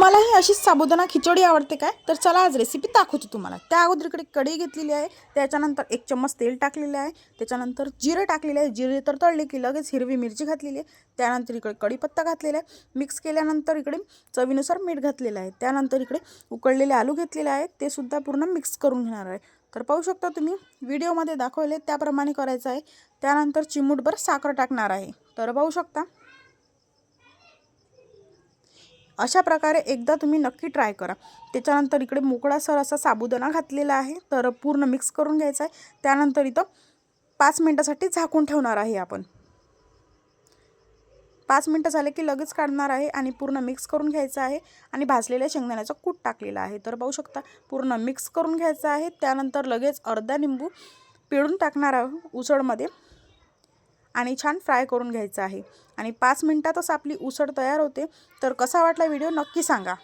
तुम्हालाही अशीच साबुदाणा खिचडी आवडते काय? तर चला आज रेसिपी दाखवते तुम्हाला. त्या अगोदर इकडे कढई घेतलेली आहे त्याच्यानंतर एक चम्मच तेल टाकलेलं आहे त्याच्यानंतर जिरे टाकलेले आहे. जिरे तर तळले की लगेच हिरवी मिरची घातलेली आहे. त्यानंतर इकडे कढीपत्ता घातलेला आहे. मिक्स केल्यानंतर इकडे चवीनुसार मीठ घातलेलं आहे. त्यानंतर इकडे उकळलेले आलू घेतलेले आहेत. ते सुद्धा पूर्ण मिक्स करून घेणार आहे. तर पाहू शकता तुम्ही व्हिडिओमध्ये दाखवले त्याप्रमाणे करायचं आहे. त्यानंतर चिमूटभर साखर टाकणार आहे. तर पाहू शकता अशा प्रकारे एकदा तुम्ही नक्की ट्राय करा. त्याच्यानंतर इकडे मोकळा सर असा साबुदाणा घातलेला आहे. तर पूर्ण मिक्स करून घ्यायचा आहे. त्यानंतर इथं पाच मिनटासाठी झाकून ठेवणार आहे आपण. पाच मिनटं झाले की लगेच काढणार आहे आणि पूर्ण मिक्स करून घ्यायचं आहे आणि भाजलेल्या शेंगदाण्याचं कूट टाकलेला आहे. तर पाहू शकता पूर्ण मिक्स करून घ्यायचं आहे. त्यानंतर लगेच अर्धा निंबू पिळून टाकणार आहोत. उसळमध्ये आणि छान फ्राय करून घ्यायचं आहे. आणि पाच मिनटातच आपली उसळ तयार होते. तर कसा वाटला व्हिडिओ नक्की सांगा.